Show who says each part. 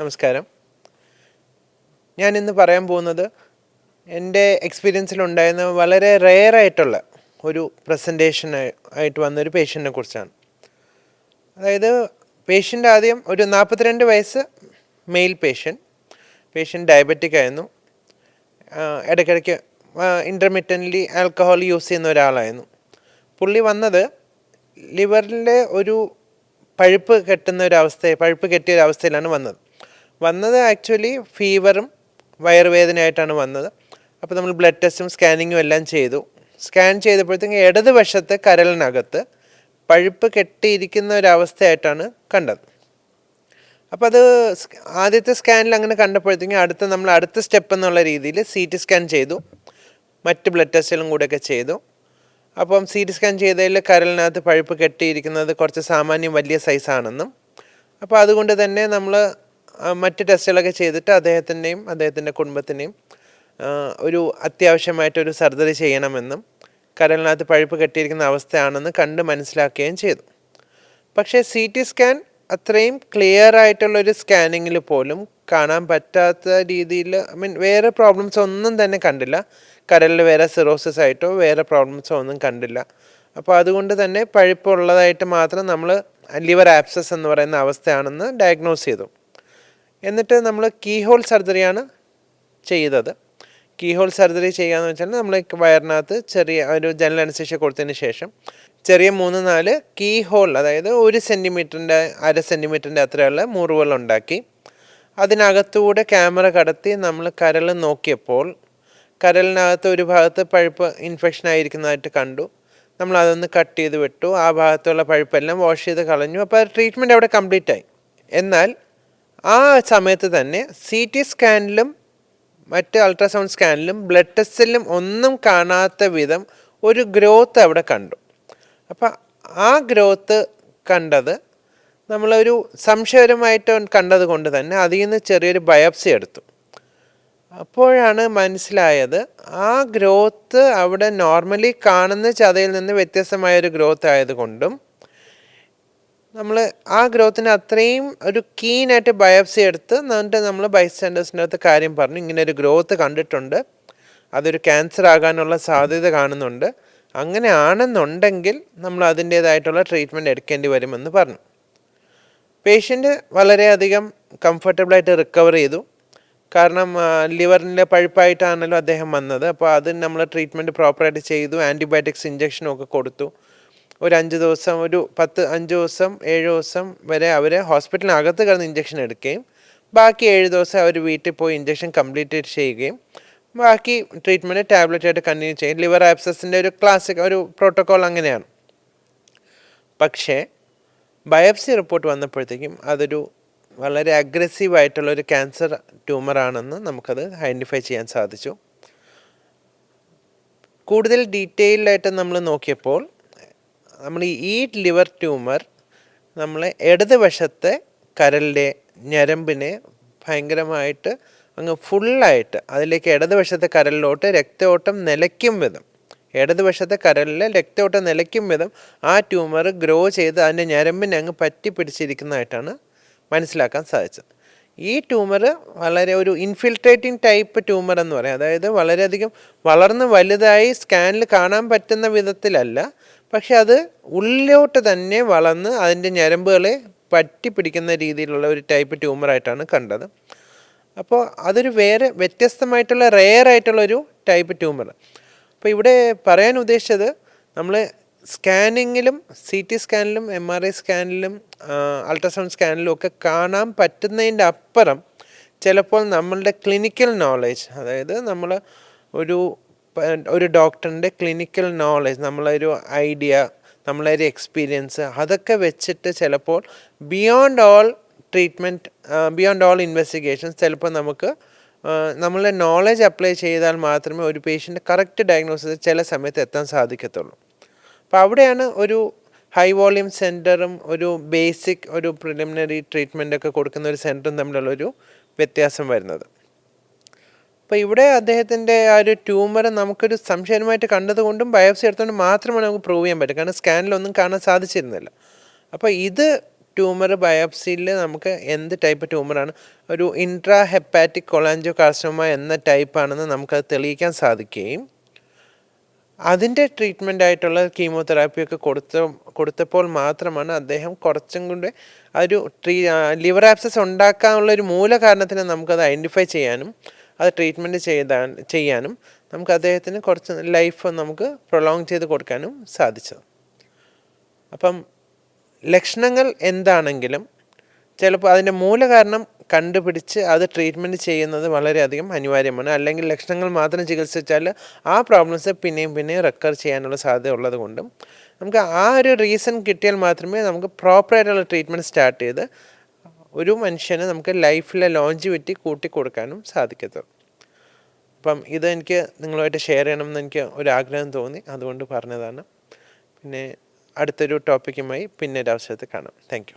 Speaker 1: നമസ്കാരം. ഞാൻ ഇന്ന് പറയാൻ പോകുന്നത് എന്റെ എക്സ്പീരിയൻസിലുണ്ടായിരുന്ന വളരെ റെയർ ആയിട്ടുള്ള ഒരു പ്രസന്റേഷൻ ആയിട്ട് വന്നൊരു പേഷ്യന്റിനെ കുറിച്ചാണ്. അതായത് പേഷ്യന്റ് ആദ്യം ഒരു നാൽപ്പത്തിരണ്ട് വയസ്സ് മെയിൽ പേഷ്യന്റ് പേഷ്യന്റ് ഡയബറ്റിക് ആയിരുന്നു. ഇടയ്ക്കിടയ്ക്ക് ഇന്റർമീഡിയന്റ്ലി ആൽക്കഹോൾ യൂസ് ചെയ്യുന്ന ഒരാളായിരുന്നു. പുള്ളി വന്നത് ലിവറിന്റെ ഒരു പഴുപ്പ് കെട്ടുന്ന ഒരു അവസ്ഥ പഴുപ്പ് കെട്ടിയ ഒരു അവസ്ഥയിലാണ് വന്നത്. വന്നത് ആക്ച്വലി ഫീവറും വയറുവേദനയായിട്ടാണ് വന്നത്. അപ്പോൾ നമ്മൾ ബ്ലഡ് ടെസ്റ്റും സ്കാനിങ്ങും എല്ലാം ചെയ്തു. സ്കാൻ ചെയ്തപ്പോഴത്തേക്കും ഇടതുവശത്തെ കരലിനകത്ത് പഴുപ്പ് കെട്ടിയിരിക്കുന്ന ഒരവസ്ഥയായിട്ടാണ് കണ്ടത്. അപ്പോൾ അത് ആദ്യത്തെ സ്കാനിൽ അങ്ങനെ കണ്ടപ്പോഴത്തേക്കും അടുത്ത നമ്മൾ അടുത്ത സ്റ്റെപ്പ് എന്നുള്ള രീതിയിൽ സി ടി സ്കാൻ ചെയ്തു. മറ്റ് ബ്ലഡ് ടെസ്റ്റുകളും കൂടെയൊക്കെ ചെയ്തു. അപ്പം സി ടി സ്കാൻ ചെയ്തതിൽ കരലിനകത്ത് പഴുപ്പ് കെട്ടിയിരിക്കുന്നത് കുറച്ച് സാമാന്യം വലിയ സൈസാണെന്നും. അപ്പോൾ അതുകൊണ്ട് തന്നെ നമ്മൾ മറ്റ് ടെസ്റ്റുകളൊക്കെ ചെയ്തിട്ട് അദ്ദേഹത്തിന്റെയും അദ്ദേഹത്തിന്റെ കുടുംബത്തിന്റെയും ഒരു അത്യാവശ്യമായിട്ടൊരു സർജറി ചെയ്യണമെന്നും കരലിനകത്ത് പഴുപ്പ് കെട്ടിയിരിക്കുന്ന അവസ്ഥയാണെന്ന് കണ്ട് മനസ്സിലാക്കുകയും ചെയ്തു. പക്ഷേ സി ടി സ്കാൻ അത്രയും ക്ലിയർ ആയിട്ടുള്ളൊരു സ്കാനിങ്ങിൽ പോലും കാണാൻ പറ്റാത്ത രീതിയിൽ ഐ മീൻ വേറെ പ്രോബ്ലംസ് ഒന്നും തന്നെ കണ്ടില്ല. കരലിൽ വേറെ സിറോസിസ് ആയിട്ടോ വേറെ പ്രോബ്ലംസോ ഒന്നും കണ്ടില്ല. അപ്പോൾ അതുകൊണ്ട് തന്നെ പഴുപ്പുള്ളതായിട്ട് മാത്രം നമ്മൾ ലിവർ ആപ്സസ് എന്ന് പറയുന്ന അവസ്ഥയാണെന്ന് ഡയഗ്നോസ് ചെയ്തു. എന്നിട്ട് നമ്മൾ കീ ഹോൾ സർജറിയാണ് ചെയ്തത്. കീ ഹോൾ സർജറി ചെയ്യുകയെന്ന് വെച്ചാൽ നമ്മൾ വയറിനകത്ത് ചെറിയ ഒരു ജനൽ അനസ്തേഷ്യ കൊടുത്തതിന് ശേഷം ചെറിയ മൂന്ന് നാല് കീ ഹോൾ അതായത് ഒരു സെന്റിമീറ്ററിന്റെ അര സെന്റിമീറ്ററിന്റെ അത്രയുള്ള മുറിവുകൾ ഉണ്ടാക്കി. അതിനകത്തൂടെ ക്യാമറ കടത്തി നമ്മൾ കരൾ നോക്കിയപ്പോൾ കരലിനകത്ത് ഒരു ഭാഗത്ത് പഴുപ്പ് ഇൻഫെക്ഷൻ ആയിരിക്കുന്നതായിട്ട് കണ്ടു. നമ്മൾ അതൊന്ന് കട്ട് ചെയ്ത് വിട്ടു. ആ ഭാഗത്തുള്ള പഴുപ്പെല്ലാം വാഷ് ചെയ്ത് കളഞ്ഞു. അപ്പോൾ ട്രീറ്റ്മെന്റ് അവിടെ കംപ്ലീറ്റ് ആയി എന്നാൽ ആ സമയത്ത് തന്നെ സി ടി സ്കാനിലും മറ്റ് അൾട്രാസൗണ്ട് സ്കാനിലും ബ്ലഡ് ടെസ്റ്റിലും ഒന്നും കാണാത്ത വിധം ഒരു ഗ്രോത്ത് അവിടെ കണ്ടു. അപ്പം ആ ഗ്രോത്ത് കണ്ടത് നമ്മളൊരു സംശയപരമായിട്ട് കണ്ടത് കൊണ്ട് തന്നെ അതിൽ നിന്ന് ചെറിയൊരു ബയോപ്സി എടുത്തു. അപ്പോഴാണ് മനസ്സിലായത് ആ ഗ്രോത്ത് അവിടെ നോർമലി കാണുന്ന ചതയിൽ നിന്ന് വ്യത്യസ്തമായൊരു ഗ്രോത്ത് ആയതുകൊണ്ടും നമ്മൾ ആ ഗ്രോത്തിന് അത്രയും ഒരു കീനായിട്ട് ബയോപ്സി എടുത്ത് എന്നിട്ട് നമ്മൾ ബൈസ്റ്റാൻഡേഴ്സിന്റെ അടുത്ത് കാര്യം പറഞ്ഞു. ഇങ്ങനെ ഒരു ഗ്രോത്ത് കണ്ടിട്ടുണ്ട്. അതൊരു ക്യാൻസർ ആകാനുള്ള സാധ്യത കാണുന്നുണ്ട്. അങ്ങനെ ആണെന്നുണ്ടെങ്കിൽ നമ്മൾ അതിന്റേതായിട്ടുള്ള ട്രീറ്റ്മെന്റ് എടുക്കേണ്ടി വരുമെന്ന് പറഞ്ഞു. പേഷ്യന്റ് വളരെയധികം കംഫർട്ടബിളായിട്ട് റിക്കവർ ചെയ്തു. കാരണം ലിവറിന്റെ പഴുപ്പായിട്ടാണല്ലോ അദ്ദേഹം വന്നത്. അപ്പോൾ അത് നമ്മൾ ട്രീറ്റ്മെന്റ് പ്രോപ്പറായിട്ട് ചെയ്തു. ആന്റിബയോട്ടിക്സ് ഇഞ്ചക്ഷനും ഒക്കെ കൊടുത്തു. ഒരു അഞ്ച് ദിവസം ഒരു പത്ത് അഞ്ച് ദിവസം ഏഴ് ദിവസം വരെ അവർ ഹോസ്പിറ്റലിനകത്ത് കിടന്ന് ഇഞ്ചക്ഷൻ എടുക്കുകയും ബാക്കി ഏഴ് ദിവസം അവർ വീട്ടിൽ പോയി ഇഞ്ചക്ഷൻ കംപ്ലീറ്റ് ചെയ്യുകയും ബാക്കി ട്രീറ്റ്മെന്റ് ടാബ്ലറ്റ് ആയിട്ട് കണ്ടിന്യൂ ചെയ്യും ലിവർ ആപ്സസിന്റെ ഒരു ക്ലാസിക് ഒരു പ്രോട്ടോക്കോൾ അങ്ങനെയാണ്. പക്ഷേ ബയോപ്സി റിപ്പോർട്ട് വന്നപ്പോഴത്തേക്കും അതൊരു വളരെ അഗ്രസീവ് ആയിട്ടുള്ള ഒരു ക്യാൻസർ ട്യൂമറാണെന്ന് നമുക്കത് ഐഡന്റിഫൈ ചെയ്യാൻ സാധിച്ചു. കൂടുതൽ ഡീറ്റെയിൽഡായിട്ട് നമ്മൾ നോക്കിയപ്പോൾ നമ്മൾ ഈ ലിവർ ട്യൂമർ നമ്മളെ ഇടതുവശത്തെ കരലിലെ ഞരമ്പിനെ ഭയങ്കരമായിട്ട് അങ്ങ് ഫുള്ളായിട്ട് അതിലേക്ക് ഇടതുവശത്തെ കരലിലോട്ട് രക്തയോട്ടം നിലയ്ക്കും വിധം. ഇടതുവശത്തെ കരലിലെ രക്തയോട്ടം നിലയ്ക്കും വിധം ആ ട്യൂമർ ഗ്രോ ചെയ്ത് അതിന്റെ ഞരമ്പിനെ അങ്ങ് പറ്റി പിടിച്ചിരിക്കുന്നതായിട്ടാണ് മനസ്സിലാക്കാൻ സാധിച്ചത്. ഈ ട്യൂമർ വളരെ ഒരു ഇൻഫിൽട്രേറ്റിംഗ് ടൈപ്പ് ട്യൂമർ എന്ന് പറയാം. അതായത് വളരെയധികം വളർന്ന് വലുതായി സ്കാനിൽ കാണാൻ പറ്റുന്ന വിധത്തിലല്ല പക്ഷെ അത് ഉള്ളിലോട്ട് തന്നെ വളർന്ന് അതിന്റെ ഞരമ്പുകളെ പറ്റി പിടിക്കുന്ന രീതിയിലുള്ള ഒരു ടൈപ്പ് ട്യൂമറായിട്ടാണ് കണ്ടത്. അപ്പോൾ അതൊരു വേറെ വ്യത്യസ്തമായിട്ടുള്ള റെയർ ആയിട്ടുള്ള ഒരു ടൈപ്പ് ട്യൂമർ അപ്പോൾ ഇവിടെ പറയാൻ ഉദ്ദേശിച്ചത് നമ്മൾ സ്കാനിങ്ങിലും സി ടി സ്കാനിലും എം ആർ ഐ സ്കാനിലും അൾട്രാസൗണ്ട് സ്കാനിലും ഒക്കെ കാണാൻ പറ്റുന്നതിന്റെ അപ്പുറം ചിലപ്പോൾ നമ്മളുടെ ക്ലിനിക്കൽ നോളേജ് അതായത് നമ്മൾ ഒരു ഒരു ഡോക്ടറിന്റെ ക്ലിനിക്കൽ നോളജ് നമ്മളൊരു ഐഡിയ നമ്മളൊരു എക്സ്പീരിയൻസ് അതൊക്കെ വെച്ചിട്ട് ചിലപ്പോൾ beyond all treatment beyond all investigations ചിലപ്പോൾ നമുക്ക് നമ്മളുടെ നോളജ് അപ്ലൈ ചെയ്താൽ മാത്രമേ ഒരു പേഷ്യന്റ് കറക്റ്റ് ഡയഗ്നോസിസ് ചില സമയത്ത് എത്താൻ സാധിക്കത്തുള്ളൂ. അപ്പോൾ അവിടെയാണ് ഒരു ഹൈ വോളിയം സെന്ററും ഒരു ബേസിക് ഒരു പ്രിലിമിനറി ട്രീറ്റ്മെന്റ് ഒക്കെ കൊടുക്കുന്ന ഒരു സെന്ററും തമ്മിലുള്ള ഒരു വ്യത്യാസം വരുന്നത്. അപ്പോൾ ഇവിടെ അദ്ദേഹത്തിന്റെ ആ ഒരു ട്യൂമർ നമുക്കൊരു സംശയമായിട്ട് കണ്ടതുകൊണ്ടും ബയോപ്സി എടുത്തുകൊണ്ട് മാത്രമാണ് നമുക്ക് പ്രൂവ് ചെയ്യാൻ പറ്റും കാരണം സ്കാനിലൊന്നും കാണാൻ സാധിച്ചിരുന്നില്ല. അപ്പോൾ ഇത് ട്യൂമർ ബയോപ്സിയിൽ നമുക്ക് എന്ത് ടൈപ്പ് ട്യൂമറാണ് ഒരു ഇൻട്രാ ഹെപ്പാറ്റിക് കൊളാഞ്ചോ കാർസോമ എന്ന ടൈപ്പാണെന്ന് നമുക്കത് തെളിയിക്കാൻ സാധിക്കുകയും അതിന്റെ ട്രീറ്റ്മെന്റ് ആയിട്ടുള്ള കീമോതെറാപ്പിയൊക്കെ കൊടുത്ത കൊടുത്തപ്പോൾ മാത്രമാണ് അദ്ദേഹം കുറച്ചും കൂടെ ഒരു ട്രീ ലിവർ ആപ്സസ് ഉണ്ടാക്കാനുള്ള ഒരു മൂല കാരണത്തിന് നമുക്കത് ഐഡന്റിഫൈ ചെയ്യാനും അത് ട്രീറ്റ്മെന്റ് ചെയ്താൻ ചെയ്യാനും നമുക്ക് അദ്ദേഹത്തിന് കുറച്ച് ലൈഫ് നമുക്ക് പ്രൊലോങ് ചെയ്ത് കൊടുക്കാനും സാധിച്ചത്. അപ്പം ലക്ഷണങ്ങൾ എന്താണെങ്കിലും ചിലപ്പോൾ അതിന്റെ മൂലകാരണം കണ്ടുപിടിച്ച് അത് ട്രീറ്റ്മെന്റ് ചെയ്യുന്നത് വളരെയധികം അനിവാര്യമാണ്. അല്ലെങ്കിൽ ലക്ഷണങ്ങൾ മാത്രം ചികിത്സിച്ചാൽ ആ പ്രോബ്ലംസ് പിന്നെയും പിന്നെയും റെക്കർ ചെയ്യാനുള്ള സാധ്യത ഉള്ളത് കൊണ്ടും നമുക്ക് ആ ഒരു റീസൺ കിട്ടിയാൽ മാത്രമേ നമുക്ക് പ്രോപ്പറായിട്ടുള്ള ട്രീറ്റ്മെന്റ് സ്റ്റാർട്ട് ചെയ്ത് ഒരു മനുഷ്യനെ നമുക്ക് ലൈഫിലെ കൂട്ടി കൊടുക്കാനും സാധിക്കത്തുള്ളൂ. അപ്പം ഇത് എനിക്ക് നിങ്ങളുമായിട്ട് ഷെയർ ചെയ്യണമെന്ന് എനിക്ക് ഒരാഗ്രഹം തോന്നി. അതുകൊണ്ട് പറഞ്ഞതാണ്. പിന്നെ അടുത്തൊരു ടോപ്പിക്കുമായി പിന്നെ ഒരു അവസരത്തിൽ കാണാം. താങ്ക്